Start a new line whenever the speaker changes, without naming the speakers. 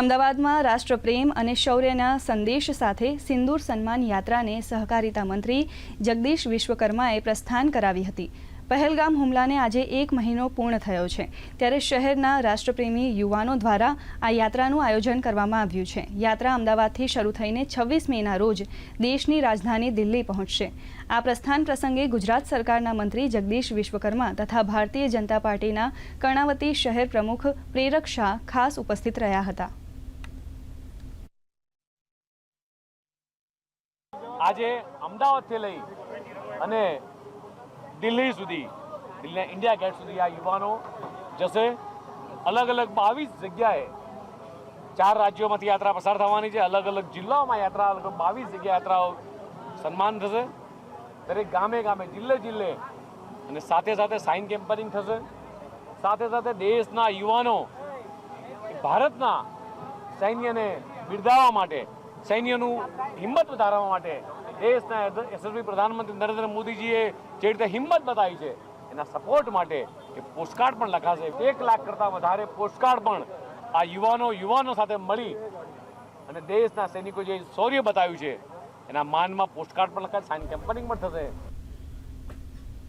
અમદાવાદમાં રાષ્ટ્રપ્રેમ અને શૌર્યના સંદેશ સાથે સિંદૂર સન્માન યાત્રાને સહકારિતા મંત્રી જગદીશ વિશ્વકર્માએ પ્રસ્થાન કરાવી હતી. પહેલગામ હુમલાને આજે એક મહિનો પૂર્ણ થયો છે. ત્યારે શહેરના રાષ્ટ્રપ્રેમી યુવાનો દ્વારા આ યાત્રાનું આયોજન કરવામાં આવ્યું છે. યાત્રા અમદાવાદથી શરૂ થઈને છવ્વીસ મેના રોજ દેશની રાજધાની દિલ્હી પહોંચશે. આ પ્રસ્થાન પ્રસંગે ગુજરાત સરકારના મંત્રી જગદીશ વિશ્વકર્મા તથા ભારતીય જનતા પાર્ટીના કર્ણાવતી શહેર પ્રમુખ પ્રેરક શાહ ખાસ ઉપસ્થિત રહ્યા હતા.
આજે અમદાવાદથી લઈ અને દિલ્હી સુધી, દિલ્હીના ઇન્ડિયા ગેટ સુધી આ યુવાનો જશે. અલગ અલગ બાવીસ જગ્યાએ ચાર રાજ્યોમાંથી યાત્રા પસાર થવાની છે. અલગ અલગ જિલ્લાઓમાં યાત્રા, અલગ બાવીસ જગ્યા યાત્રાઓ સન્માન થશે. દરેક ગામે ગામે, જિલ્લે જિલ્લે અને સાથે સાથે સાઇન કેમ્પરિંગ થશે. સાથે સાથે દેશના યુવાનો ભારતના સૈન્યને બિરદાવવા માટે સૈન્યનું હિંમત વધારવા માટે દેશના યશસ્વી પ્રધાનમંત્રી નરેન્દ્ર મોદીજીએ જે રીતે હિંમત બતાવી છે, એના સપોર્ટ માટે એ પોસ્ટકાર્ડ પણ લખાશે. એક લાખ કરતાં વધારે પોસ્ટકાર્ડ પણ આ યુવાનો યુવાનો સાથે મળી અને દેશના સૈનિકો જે શૌર્ય બતાવ્યું છે, એના માનમાં પોસ્ટકાર્ડ પણ લખાશે સાઇન કેમ્પરિંગ પણ થશે.